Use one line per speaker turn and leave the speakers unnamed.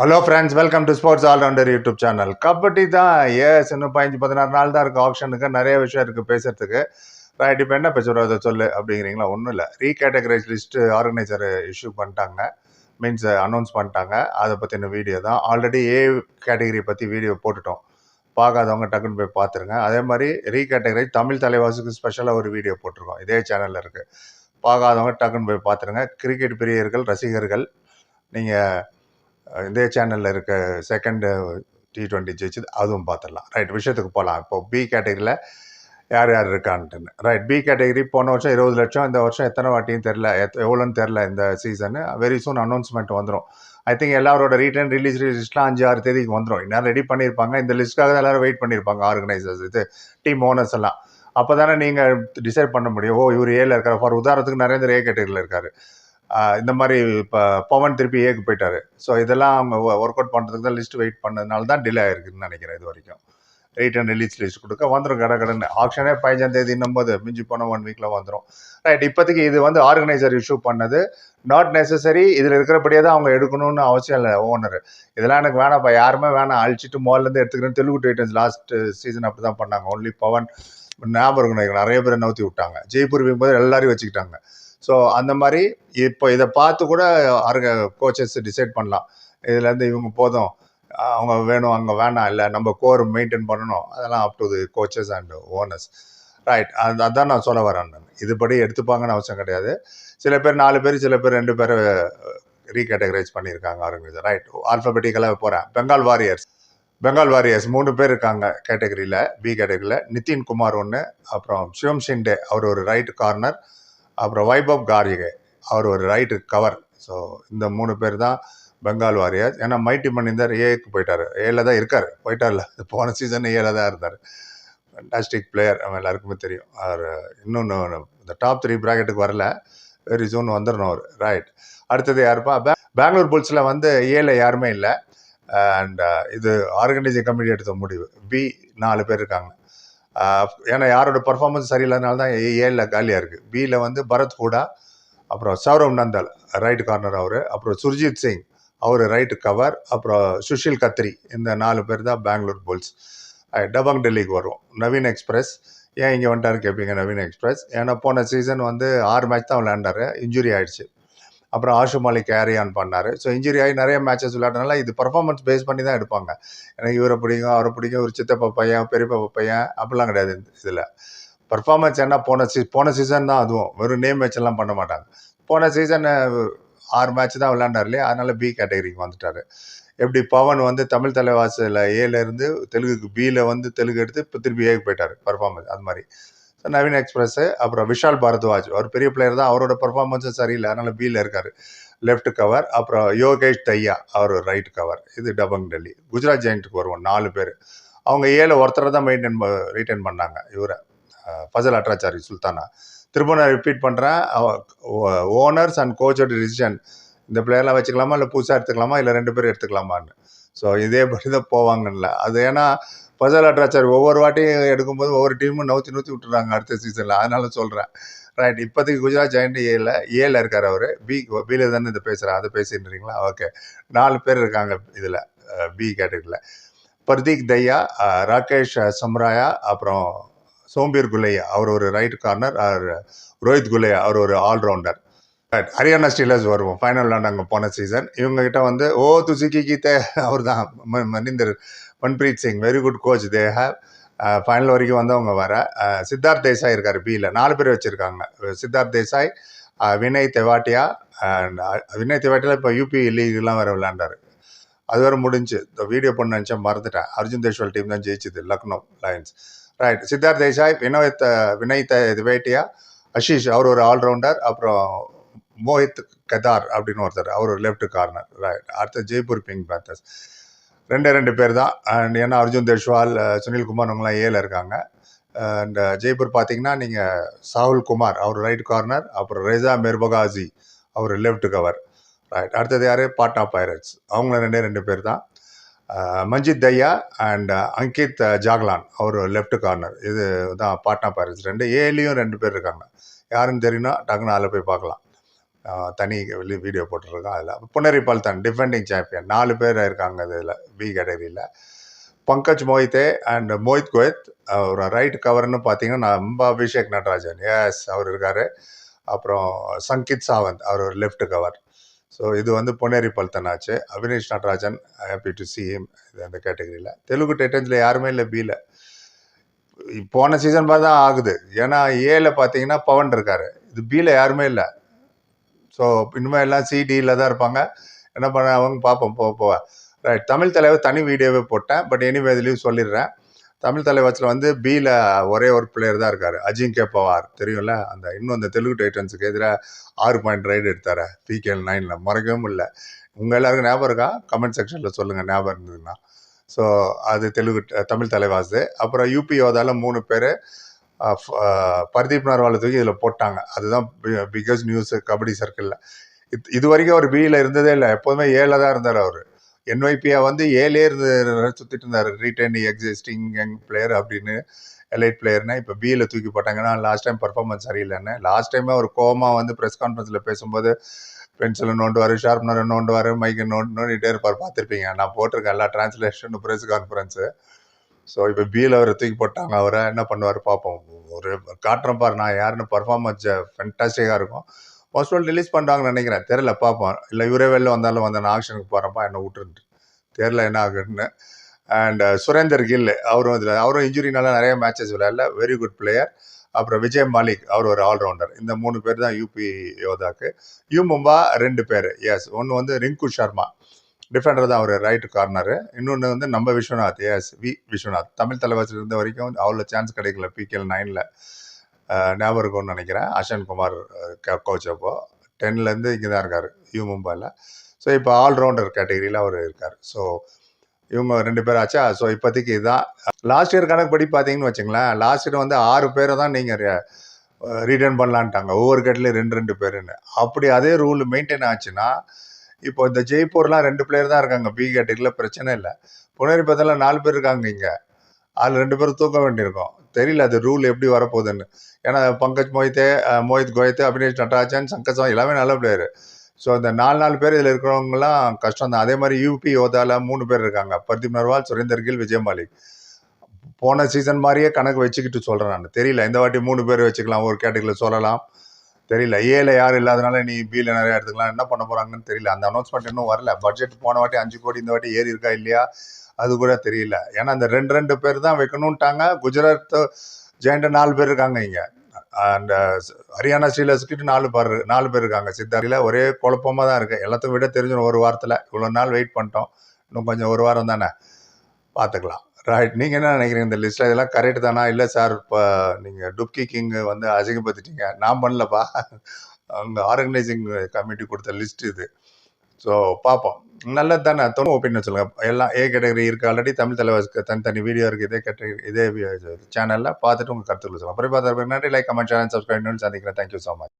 Hello friends welcome to sports allrounder YouTube channel kabaddi தான் ஏஎஸ் இன்னும் பதினஞ்சு பதினாறு நாள் தான் இருக்குது ஆப்ஷனுக்கு நிறைய விஷயம் இருக்குது பேசுகிறதுக்கு ரைட் இப்போ என்ன பேசுகிறோம் அதை சொல்லு அப்படிங்கிறீங்களா? ஒன்றும் இல்லை. ரீகேட்டகரைஸ் லிஸ்ட்டு ஆர்கனைசர் இஷ்யூ பண்ணிட்டாங்க. மீன்ஸ் அனௌன்ஸ் பண்ணிட்டாங்க. அதை பற்றின வீடியோ தான். ஆல்ரெடி ஏ கேட்டகரி பற்றி வீடியோ போட்டுட்டோம். பார்க்காதவங்க டக்குன்னு போய் பார்த்துருங்க. அதே மாதிரி ரீகேட்டகரைஸ் தமிழ் தலைவாசுக்கு ஸ்பெஷலாக ஒரு வீடியோ போட்டிருக்கோம். இதே சேனலில் இருக்குது பார்க்காதவங்க டக்குன்னு போய் பார்த்துருங்க. கிரிக்கெட் பிரியர்கள் ரசிகர்கள் நீங்கள் இதே சேனலில் இருக்க செகண்டு டி டுவெண்ட்டி ஜெயிச்சது அதுவும் பார்த்துடலாம் ரைட் விஷயத்துக்கு போகலாம் இப்போ பி கேட்டகரியில் யார் யார் இருக்கான்ட்டுன்னு. ரைட் பி கேட்டகரி போன வருஷம் இருபது லட்சம். இந்த வருஷம் எத்தனை வாட்டியும் தெரில எத் எவ்வளோன்னு தெரில இந்த சீசனு வெரி சூன் அனௌன்ஸ்மெண்ட் வந்துடும் ஐ திங்க் எல்லாரோட ரீட்டன் ரிலீஸ் லிஸ்ட்லாம் அஞ்சு ஆறு தேதிக்கு வந்துடும் இன்னும் ரெடி பண்ணியிருப்பாங்க. இந்த லிஸ்ட்டுக்காக தான் எல்லாரும் வெயிட் பண்ணியிருப்பாங்க ஆர்கனைசர்ஸ் இது டீம் ஓனர்ஸ் எல்லாம். அப்போ தானே நீங்கள் டிசைட் பண்ண முடியும். ஓ இவர் ஏல இருக்கார். ஃபார் உதாரணத்துக்கு நரேந்திர ஏ கேட்டகரியில் இருக்கார். இந்த மாதிரி இப்போ பவன் திருப்பி ஏக்கு போயிட்டாரு. ஸோ இதெல்லாம் அவங்க ஒர்க் அவுட் பண்ணுறதுக்கு தான் லிஸ்ட் வெயிட் பண்ணதுனால தான் டிலே ஆயிருக்குன்னு நினைக்கிறேன் இது வரைக்கும். ரைட் அண்ட் ரிலீஸ் லிஸ்ட் கொடுக்க வந்துடும் கடை கடன் ஆப்ஷனே பதினஞ்சாம் தேதின்னும் போது மிஞ்சி போன ஒன் வீக்கில் வந்துடும் ரைட் இப்போதைக்கு இது வந்து ஆர்கனைசர் இஷ்யூ பண்ணது. நாட் நெசசரி இதில் இருக்கிறபடியே தான் அவங்க எடுக்கணும்னு அவசியம் இல்லை ஓனர் இதெல்லாம் எனக்கு வேணாம்ப்பா. யாருமே வேணாம். அழிச்சிட்டு மோல்லேருந்து எடுத்துக்கிறேன் தெலுங்கு டைட்டன்ஸ் லாஸ்ட் சீசன் அப்படி தான் பண்ணாங்க. ஒன்லி பவன் ஞாபகம் நிறைய பேர் நவுத்தி விட்டாங்க. ஜெய்ப்பூர் போது எல்லாரையும் வச்சுக்கிட்டாங்க. ஸோ அந்த மாதிரி இப்போ இதை பார்த்து கூட ஆர்க கோச்சஸ் டிசைட் பண்ணலாம். இதுலேருந்து இவங்க போதும். அவங்க வேணும் அங்கே வேணாம். இல்லை நம்ம கோர் மெயின்டைன் பண்ணணும். அதெல்லாம் up to the coaches and owners right அது அதான் நான் சொல்ல வரேன். நான் இதுபடி எடுத்துப்பாங்கன்னு அவசியம் கிடையாது. சில பேர் நாலு பேர் சில பேர் ரெண்டு பேர் ரீகேட்டகரைஸ் பண்ணியிருக்காங்க ஆர்கனைசர் ரைட் ஆல்ஃபபெட்டிக்கலாக போகிறேன் பெங்கால் வாரியர்ஸ் பெங்கால் வாரியர்ஸ் மூணு பேர் இருக்காங்க கேட்டகரியில் பி கேட்டகரியில் நிதின் குமார் ஒன்று அப்புறம் சிவம் ஷிண்டே அவர் ஒரு ரைட் கார்னர் அப்புறம் வைபவ் கார்கிகே அவர் ஒரு ரைட்டு கவர் ஸோ இந்த மூணு பேர் தான் பெங்கால் வாரியர்ஸ் ஏன்னா மைட்டி மணிந்தர் ஏக்கு போயிட்டார். ஏல தான் இருக்கார். போயிட்டார்ல. போன சீசன் ஏல தான் இருந்தார். ஃபண்டாஸ்டிக் பிளேயர் அவன் எல்லாருக்குமே தெரியும். அவர் இன்னொன்று இந்த டாப் த்ரீ ப்ராக்கெட்டுக்கு வரல. வெரி சூன் வந்துடணும் அவர். ரைட் அடுத்தது யாருப்பா? பே பெங்களூர் புல்ஸில் வந்து ஏல யாருமே இல்லை. அண்ட் uh, இது ஆர்கனைசிங் கமிட்டி எடுத்த முடிவு. பி நாலு பேர் இருக்காங்க. ஏன்னா யாரோட பர்ஃபார்மன்ஸ் சரியில்லாதனால தான் ஏல காலியாக இருக்குது பியில் வந்து பரத் ஹூடா அப்புறம் சௌரவ் நந்தல் ரைட் கார்னர் அவர் அப்புறம் சுர்ஜித் சிங் அவர் ரைட்டு கவர் அப்புறம் சுஷில் கத்ரி இந்த நாலு பேர் தான் பெங்களூர் புல்ஸ். டபங் டெல்லிக்கு வரும் நவீன் எக்ஸ்பிரஸ் ஏன் இங்கே வந்துட்டாரு கேட்பீங்க நவீன் எக்ஸ்பிரஸ். ஏன்னா போன சீசன் வந்து ஆறு மேட்ச் தான் விளையாண்டாரு. இன்ஜுரி ஆயிடுச்சு. அப்புறம் ஆஷு மாலிக் கேரி ஆன் பண்ணார். ஸோ இன்ஜுரி ஆகி நிறைய மேட்சஸ் விளையாடுறதுனால இது பர்ஃபார்மன்ஸ் பேஸ் பண்ணி தான் எடுப்பாங்க. எனக்கு இவரை பிடிக்கும் அவரை பிடிக்கும் ஒரு சித்தப்பா பையன் பெரியப்பா பையன் அப்படிலாம் கிடையாது இதில். பர்ஃபார்மன்ஸ் என்ன? போன சீ போன சீசன் தான் அதுவும். வெறும் நேம் மேட்ச் எல்லாம் பண்ண மாட்டாங்க. போன சீசன் ஆறு மேட்ச் தான் விளையாண்டார் இல்லையா? அதனால் பி கேட்டகரிக்கு வந்துட்டார். எப்படி பவன் வந்து தமிழ் தலைவாசியில் ஏலேருந்து தெலுங்குக்கு பியில் வந்து தெலுங்கு எடுத்து இப்போ திருப்பி ஏக்கு போயிட்டார். பர்ஃபார்மன்ஸ் அது மாதிரி. ஸோ நவீன் எக்ஸ்பிரஸ்ஸு அப்புறம் விஷால் பாரத்வாஜ். அவர் பெரிய பிளேயர் தான். அவரோட பர்ஃபார்மன்ஸும் சரியில்லை. அதனால் பியில் இருக்கார். லெஃப்ட் கவர் அப்புறம் யோகேஷ் தையா அவர் ரைட் கவர் இது டபங் டெல்லி. குஜராத் ஜெயிண்ட்டுக்கு வருவோம் நாலு பேர். அவங்க ஏழு ஒருத்தரை தான் மெயின்டைன் ரீட்டைன் பண்ணாங்க. இவரை ஃபசல் அட்ராச்சாரி சுல்தானா. திரும்ப நான் ரிப்பீட் பண்ணுறேன் ஓனர்ஸ் அண்ட் கோச்சோட டிசிஷன் இந்த பிளேயர்லாம் வச்சுக்கலாமா? இல்லை புதுசாக எடுத்துக்கலாமா? இல்லை ரெண்டு பேரும் எடுத்துக்கலாமான்னு. ஸோ இதே படி தான் போவாங்கல்ல. அது ஏன்னா ஃபசல் அட்ராச்சார் ஒவ்வொரு வாட்டியும் எடுக்கும்போது ஒவ்வொரு டீமும் நூற்றி நூற்றி விட்டுறாங்க அடுத்த சீசனில் அதனால சொல்கிறேன் ரைட் இப்போதைக்கு குஜராத் ஜெயண்ட் ஏல ஏல இருக்கார் அவர். பி பியில் தானே இதை பேசுகிறேன் அதை பேசிட்டுறீங்களா ஓகே நாலு பேர் இருக்காங்க இதில் பி கேட்டகரியில் பர்தீக் தையா ராகேஷ் சம்ராயா அப்புறம் சோம்பீர் குலையா அவர் ஒரு ரைட் கார்னர் ரோஹித் குலையா அவர் ஒரு ஆல்ரவுண்டர் ரைட் ஹரியானா ஸ்டீலர்ஸ் வருவோம். ஃபைனல் விளாண்டாங்க போன சீசன் இவங்ககிட்ட வந்து ஓ துசிக்கி கீத்தே அவர் தான் Maninder Manpreet Singh very good coach they have final வரைக்கும் வந்தவங்க வர. சித்தார்த் தேசாய் இருக்கார் பியில் நாலு பேர் வச்சுருக்காங்க. Siddharth uh, Desai Vinay Tewatia uh, and Vinay Tewatia uh, இப்போ யூபி லீக்லாம் வேறு விளையாண்டார். அது வேறு முடிஞ்சு. இந்த வீடியோ பண்ண நினச்சா மறந்துட்டேன். அர்ஜுன் தேஷ்வால் டீம் தான் ஜெயிச்சுது லக்னோ லயன்ஸ் ரைட் சித்தார்த் தேசாய் வினோய் த வினய் திவேட்டியா அஷீஷ் அவர் ஒரு ஆல்ரவுண்டர் அப்புறம் மோஹித் கதார் அப்படின்னு ஒருத்தர் அவர் ஒரு லெஃப்ட் கார்னர் ரைட் அடுத்த ஜெய்ப்பூர் பிங்க் பேத்தர்ஸ் ரெண்டே ரெண்டு பேர் தான் அண்ட் ஏன்னா அர்ஜுன் தேஷ்வால் சுனில் குமார் அவங்களாம் ஏல இருக்காங்க. அண்ட் ஜெய்ப்பூர் பார்த்தீங்கன்னா நீங்கள் சாகுல் குமார் அவர் ரைட் கார்னர் அப்புறம் ரெஜா மெர்பகாசி அவர் லெஃப்ட் கவர் ரைட் அடுத்தது யார்? பாட்னா பைரட்ஸ். அவங்கள ரெண்டே ரெண்டு பேர் தான் மஞ்சித் தையா அண்ட் அங்கித் ஜாக்லான் அவர் லெஃப்ட் கார்னர் இது தான் பாட்னா பைரட்ஸ். ரெண்டு ஏலையும் ரெண்டு பேர் இருக்காங்க. யாருன்னு தெரியும்னா டக்குன்னு அதில் போய் பார்க்கலாம். தனி வீடியோ போட்டிருக்கோம் அதில். புனரி பல்தான் டிஃபெண்டிங் சாம்பியன் நாலு பேர் இருக்காங்க இதில் பி கேட்டகரியில் பங்கஜ் மோஹித்தே அண்ட் மோஹித் கோயத் ஒரு ரைட் கவர்னு பார்த்தீங்கன்னா நம்ம அபிஷேக் நடராஜன். எஸ் அவர் இருக்கார். அப்புறம் சங்கித் சாவந்த் அவர் ஒரு லெஃப்ட் கவர் ஸோ இது வந்து பொன்னேரி பல்தன் ஆச்சு. Abinesh Nadarajan happy to see him இது அந்த கேட்டகரியில் தெலுங்கு டைட்டன்ஸில் யாருமே இல்லை பியில் போன சீசன் பார்த்து தான் ஆகுது. ஏன்னா ஏல பார்த்தீங்கன்னா பவன் இருக்காரு. இது பியில் யாருமே இல்லை. ஸோ இனிமேல் எல்லாம் சிடியில் தான் இருப்பாங்க. என்ன பண்ண அவங்க பார்ப்போம் போக போக. ரைட் தமிழ் தலைவர் தனி வீடியோவே போட்டேன். பட் எனிவே இதுலேயும் சொல்லிடுறேன். தமிழ் தலைவரத்தில் வந்து பியில் ஒரே ஒரு பிளேயர் தான் இருக்கார். அஜிங்கே பவார். தெரியும்ல? அந்த இன்னும் அந்த தெலுங்கு டைட்டன்ஸுக்கு எதிராக ஆறு பாயிண்ட் ரைடு எடுத்தார் பிகேஎல் நைனில் மறக்கவும் இல்லை. உங்கள் எல்லாருக்கும் ஞாபகம் இருக்கா? கமெண்ட் செக்ஷனில் சொல்லுங்கள் ஞாபகம் இருந்ததுன்னா. ஸோ அது தெலுங்கு தமிழ் தலைவாசு. அப்புறம் யூபி யோதாவில் மூணு பேர். பர்தீப் நர்வாலை தூக்கி இதில் போட்டாங்க. அதுதான் பிக்கஸ்ட் நியூஸ் கபடி சர்க்கிளில் இது இது வரைக்கும் அவர் பியில் இருந்ததே இல்லை. எப்போதுமே ஏழில் தான் இருந்தார் அவர். என்ஒய்பியா வந்து ஏழே இருந்து சுற்றிட்டு இருந்தார். ரீட்டைன் எக்ஸிஸ்டிங் யங் பிளேயர் அப்படின்னு எலைட் பிளேயர்னா இப்போ பியில் தூக்கி போட்டாங்கன்னா லாஸ்ட் டைம் பர்ஃபார்மன்ஸ் சரியில்லைன்னு. லாஸ்ட் டைமே ஒரு கோமா வந்து ப்ரெஸ் கான்ஃபரன்ஸில் பேசும்போது பென்சிலை நோண்டுவார் ஷார்ப்னரை நோண்டுவார் மைக்கை நோண்டு நோண்டிகிட்டே இருப்பார். பார்த்துருப்பீங்க. நான் போட்டிருக்கேன் எல்லா டிரான்ஸ்லேஷன் ப்ரெஸ் கான்ஃபரன்ஸு ஸோ இப்போ பியில் அவரை தூக்கி போட்டாங்க. அவரை என்ன பண்ணுவார் பார்ப்போம். ஒரு காட்டுறேன் பாரு நான் யாருன்னு பர்ஃபார்மன்ஸ் ஃபென்டாஸ்டிக்காக இருக்கும். மோஸ்ட் ஆல் ரிலீஸ் பண்ணுறாங்கன்னு நினைக்கிறேன். தெரில பார்ப்போம். இல்லை இவரே வெளில வந்தாலும் வந்து நான் ஆக்ஷனுக்கு போகிறப்பா என்ன விட்டுருன்ட்டு தெரில என்ன ஆகுன்னு அண்ட் uh, சுரேந்தர் கில் அவரும் இதில் அவரும் இன்ஜுரினால நிறைய மேட்சஸ் விளையாடல. வெரி குட் பிளேயர் அப்புறம் விஜய் மாலிக் அவர் ஒரு ஆல்ரவுண்டர் இந்த மூணு பேர் தான் யூபி யோதாக்கு யூ மும்பா ரெண்டு பேர். எஸ் ஒன்று வந்து ரிங்கு சர்மா. டிஃபெண்டர் தான் அவர் ரைட் கார்னரு இன்னொன்று வந்து நம்ம விஸ்வநாத் எஸ் வி விஸ்வநாத். தமிழ் தலைவாசல் இருந்த வரைக்கும் அவ்வளோ சான்ஸ் கிடைக்கல பிகேஎல் நைனில் ஞாபகம் இருக்கும்னு நினைக்கிறேன். அஷன் குமார் கோச் அப்போ. டென்லேருந்து இங்கே தான் இருக்கார் யூ மும்பையில் ஸோ இப்போ ஆல்ரவுண்டர் கேட்டகரியில் அவர் இருக்கார். ஸோ இவங்க ரெண்டு பேர் ஆச்சா? ஸோ இப்போதைக்கு இதுதான் லாஸ்ட் இயர் கணக்கு படி பார்த்தீங்கன்னு வச்சுங்களேன் லாஸ்ட் இயர் வந்து ஆறு பேரை தான் நீங்கள் ரீட்டர்ன் பண்ணலான்ட்டாங்க. ஒவ்வொரு கேட்டிலையும் ரெண்டு ரெண்டு பேருன்னு. அப்படி அதே ரூல் மெயின்டைன் ஆச்சுன்னா இப்போ இந்த ஜெய்ப்பூர்லாம் ரெண்டு பிளேயர் தான் இருக்காங்க. பி கேட்டகரியில் பிரச்சனை இல்லை. புனரிப்பத்தில் நாலு பேர் இருக்காங்க இங்கே. அதில் ரெண்டு பேரும் தூக்க வேண்டியிருக்கும். தெரியல அது ரூல் எப்படி வரப்போகுதுன்னு. ஏன்னா பங்கஜ் மோஹித்தே மோஹித் கோயத்து அபினேஷ் நடராஜன் சங்கசம் எல்லாமே நல்ல பிளேயர் ஸோ இந்த நாலு நாலு பேர் இதில் இருக்கிறவங்கலாம் கஷ்டம் தான். அதே மாதிரி யூபி யோதாவில் மூணு பேர் இருக்காங்க. பர்தீப் நர்வால் சுரேந்தர் கில் விஜய் மாலிக். போன சீசன் மாதிரியே கணக்கு வச்சுக்கிட்டு சொல்கிறேன் நான். தெரியல. இந்த வாட்டி மூணு பேர் வச்சுக்கலாம். ஒரு கேட்டகரியில் சொல்லலாம். தெரியல. ஏல யாரும் இல்லாதனால நீ பியில் நிறைய எடுத்துக்கலாம் என்ன பண்ண போகிறாங்கன்னு தெரியல. அந்த அனௌன்ஸ்மெண்ட் இன்னும் வரல. பட்ஜெட் போன வாட்டி அஞ்சு கோடி இந்த வாட்டி ஏறி இருக்கா இல்லையா? அது கூட தெரியல. ஏன்னா அந்த ரெண்டு ரெண்டு பேர் தான் வைக்கணுன்ட்டாங்க குஜராத் ஜெயண்ட் நாலு பேர் இருக்காங்க இங்கே. அந்த ஹரியானா ஸ்ரீலஸ்கிட்ட நாலு பேர் நாலு பேர் இருக்காங்க. சித்தாரியில் ஒரே குழப்பமாக தான் இருக்குது எல்லாத்தையும் விட தெரிஞ்சிடும் ஒரு வாரத்தில். இவ்வளோ நாள் வெயிட் பண்ணிட்டோம். இன்னும் கொஞ்சம் ஒரு வாரம் தானே? பார்த்துக்கலாம். ரைட் நீங்கள் என்ன நினைக்கிறீங்க இந்த லிஸ்ட்டில் இதெல்லாம் கரெக்ட் தானா? இல்லை சார் இப்போ நீங்கள் டுப்கி கிங் வந்து அசிங்கப்படுத்திட்டீங்க. நான் பண்ணலப்பா. அந்த ஆர்கனைசிங் கமிட்டி கொடுத்த லிஸ்ட் இது. ஸோ பார்ப்போம் நல்லது தானே? தொண்ணூறு ஒப்பீனியன் சொல்லுங்கள் எல்லாம் ஏ கேட்டகரி இருக்குது ஆல்ரெடி தமிழ் தலைவருக்கு தனித்தனி வீடியோ இருக்குது இதே கேட்டகரி இதே சேனலில் பார்த்துட்டு உங்கள் கருத்துக்கள் சொல்லுங்கள் அப்புறம் பார்த்து நன்றி லைக் கமெண்ட் சேனல் சப்ஸ்கிரைப் சந்திக்கிறேன். Thank you so much